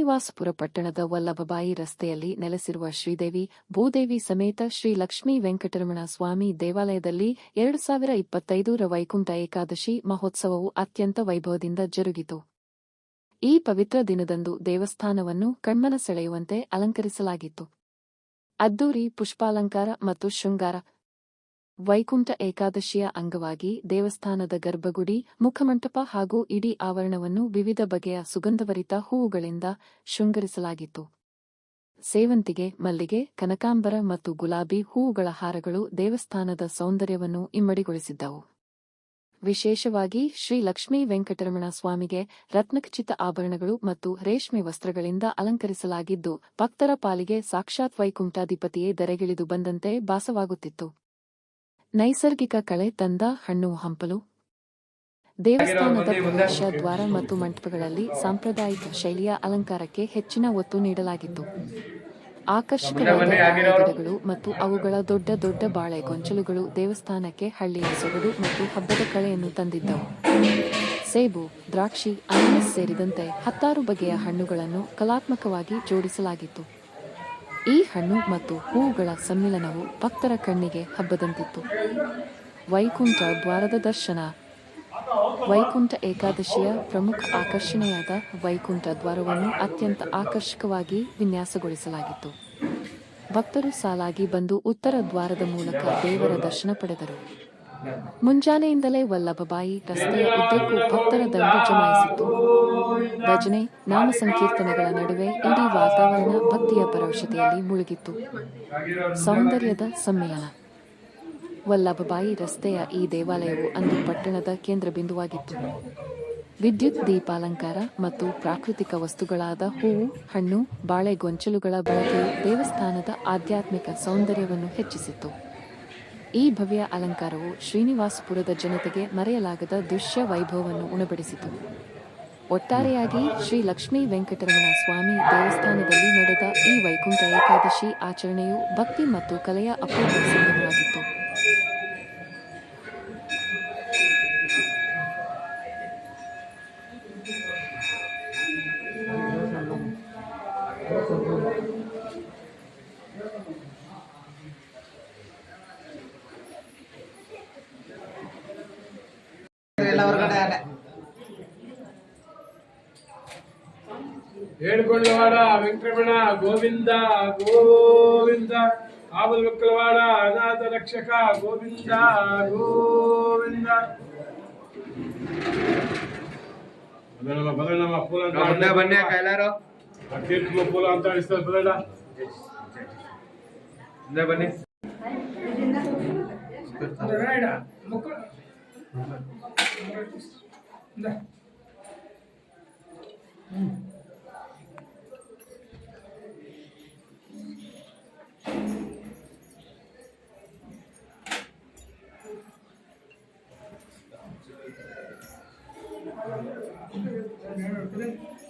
ಶ್ರೀನಿವಾಸಪುರ ಪಟ್ಟಣದ ವಲ್ಲಭಬಾಯಿ ರಸ್ತೆಯಲ್ಲಿ ನೆಲೆಸಿರುವ ಶ್ರೀದೇವಿ, ಭೂದೇವಿ ಸಮೇತ ಶ್ರೀ ಲಕ್ಷ್ಮೀ ವೆಂಕಟರಮಣ ಸ್ವಾಮಿ ದೇವಾಲಯದಲ್ಲಿ ಎರಡು ಸಾವಿರ ಇಪ್ಪತ್ತೈದರ ವೈಕುಂಠ ಏಕಾದಶಿ ಮಹೋತ್ಸವವು ಅತ್ಯಂತ ವೈಭವದಿಂದ ಜರುಗಿತು. ಈ ಪವಿತ್ರ ದಿನದಂದು ದೇವಸ್ಥಾನವನ್ನು ಕಣ್ಮನ ಸೆಳೆಯುವಂತೆ ಅಲಂಕರಿಸಲಾಗಿತ್ತು. ಅದ್ದೂರಿ, ಪುಷ್ಪಾಲಂಕಾರ ಮತ್ತು ಶೃಂಗಾರ ವೈಕುಂಠ ಏಕಾದಶಿಯ ಅಂಗವಾಗಿ ದೇವಸ್ಥಾನದ ಗರ್ಭಗುಡಿ, ಮುಖಮಂಟಪ ಹಾಗೂ ಇಡೀ ಆವರಣವನ್ನು ವಿವಿಧ ಬಗೆಯ ಸುಗಂಧಭರಿತ ಹೂವುಗಳಿಂದ ಶೃಂಗರಿಸಲಾಗಿತ್ತು. ಸೇವಂತಿಗೆ, ಮಲ್ಲಿಗೆ, ಕನಕಾಂಬರ ಮತ್ತು ಗುಲಾಬಿ ಹೂವುಗಳ ಹಾರಗಳು ದೇವಸ್ಥಾನದ ಸೌಂದರ್ಯವನ್ನು ಇಮ್ಮಡಿಗೊಳಿಸಿದ್ದವು. ವಿಶೇಷವಾಗಿ ಶ್ರೀ ಲಕ್ಷ್ಮೀ ವೆಂಕಟರಮಣ ಸ್ವಾಮಿಗೆ ರತ್ನಖಚಿತ ಆಭರಣಗಳು ಮತ್ತು ರೇಷ್ಮೆ ವಸ್ತ್ರಗಳಿಂದ ಅಲಂಕರಿಸಲಾಗಿದ್ದು, ಭಕ್ತರ ಪಾಲಿಗೆ ಸಾಕ್ಷಾತ್ ವೈಕುಂಠಾಧಿಪತಿಯೇ ದರೆಗಿಳಿದು ಬಂದಂತೆ ಭಾಸವಾಗುತ್ತಿತ್ತು. ನೈಸರ್ಗಿಕ ಕಳೆ ತಂದ ಹಣ್ಣು ಹಂಪಲು. ದೇವಸ್ಥಾನದ ಪ್ರವೇಶ ದ್ವಾರ ಮತ್ತು ಮಂಟಪಗಳಲ್ಲಿ ಸಾಂಪ್ರದಾಯಿಕ ಶೈಲಿಯ ಅಲಂಕಾರಕ್ಕೆ ಹೆಚ್ಚಿನ ಒತ್ತು ನೀಡಲಾಗಿತ್ತು. ಆಕರ್ಷಕವಾದ ಗಿಡಗಳು ಮತ್ತು ಅವುಗಳ ದೊಡ್ಡ ದೊಡ್ಡ ಬಾಳೆ ಗೊಂಚಲುಗಳು ದೇವಸ್ಥಾನಕ್ಕೆ ಹಳ್ಳಿಯ ಸೊಗಡು ಮತ್ತು ಹಬ್ಬದ ಕಳೆಯನ್ನು ತಂದಿದ್ದವು. ಸೇಬು ದ್ರಾಕ್ಷಿ ಅನಾನಸ್ ಸೇರಿದಂತೆ ಹತ್ತಾರು ಬಗೆಯ ಹಣ್ಣುಗಳನ್ನು ಕಲಾತ್ಮಕವಾಗಿ ಜೋಡಿಸಲಾಗಿತ್ತು. ಈ ಹಣ್ಣು ಮತ್ತು ಹೂವುಗಳ ಸಮ್ಮಿಲನವು ಭಕ್ತರ ಕಣ್ಣಿಗೆ ಹಬ್ಬದಂತಿತ್ತು. ವೈಕುಂಠ ದ್ವಾರದ ದರ್ಶನ. ವೈಕುಂಠ ಏಕಾದಶಿಯ ಪ್ರಮುಖ ಆಕರ್ಷಣೆಯಾದ ವೈಕುಂಠ ದ್ವಾರವನ್ನು ಅತ್ಯಂತ ಆಕರ್ಷಕವಾಗಿ ವಿನ್ಯಾಸಗೊಳಿಸಲಾಗಿತ್ತು. ಭಕ್ತರು ಸಾಲಾಗಿ ಬಂದು ಉತ್ತರ ದ್ವಾರದ ಮೂಲಕ ದೇವರ ದರ್ಶನ ಪಡೆದರು. ಮುಂಜಾನೆಯಿಂದಲೇ ವಲ್ಲಭಬಾಯಿ ರಸ್ತೆಯ ಉದ್ದಕ್ಕೂ ಭಕ್ತರ ದಂಡು ಜಮಾಯಿಸಿತು ಭಜನೆ ನಾಮ ಸಂಕೀರ್ತನೆಗಳ ನಡುವೆ ಇಡೀ ವಾತಾವರಣ ಭಕ್ತಿಯ ಪರವಶತೆಯಲ್ಲಿ ಮುಳುಗಿತ್ತು. ಸೌಂದರ್ಯದ ಸಮ್ಮೇಳನ. ವಲ್ಲಭಬಾಯಿ ರಸ್ತೆಯ ಈ ದೇವಾಲಯವು ಅಂದು ಪಟ್ಟಣದ ಕೇಂದ್ರ ಬಿಂದುವಾಗಿತ್ತು ವಿದ್ಯುತ್, ದೀಪಾಲಂಕಾರ ಮತ್ತು ಪ್ರಾಕೃತಿಕ ವಸ್ತುಗಳಾದ ಹೂವು, ಹಣ್ಣು, ಬಾಳೆ ಗೊಂಚಲುಗಳ ಬಳಕೆಯು ದೇವಸ್ಥಾನದ ಆಧ್ಯಾತ್ಮಿಕ ಸೌಂದರ್ಯವನ್ನು ಹೆಚ್ಚಿಸಿತು ಈ ಭವ್ಯ ಅಲಂಕಾರವು ಶ್ರೀನಿವಾಸಪುರದ ಜನತೆಗೆ ಮರೆಯಲಾಗದ ದೃಶ್ಯ ವೈಭವವನ್ನು ಉಣಬಡಿಸಿತು. ಒಟ್ಟಾರೆಯಾಗಿ ಶ್ರೀ ಲಕ್ಷ್ಮೀ ವೆಂಕಟರಮಣ ಸ್ವಾಮಿ ದೇವಸ್ಥಾನದಲ್ಲಿ ನಡೆದ ಈ ವೈಕುಂಠ ಏಕಾದಶಿ ಆಚರಣೆಯು ಭಕ್ತಿ ಮತ್ತು ಕಲೆಯ ಅಪೂರ್ವ ಸಂಗಮವಾಗಿತ್ತು. ಹೇಳ್ಕೊಳ್ಳವಾಡ ವೆಂಕಟರಮಣ ಗೋವಿಂದ ಗೋವಿಂದ ಆಬಲ್ ಮಕ್ಕಳವಾಡ ಅನಾಥ ರಕ್ಷಕ ಗೋವಿಂದ ಗೋವಿಂದ. ಪೂಲ ಎಲ್ಲಾರು. ಅಂತ ಬನ್ನಿ. 네. 음. 그냥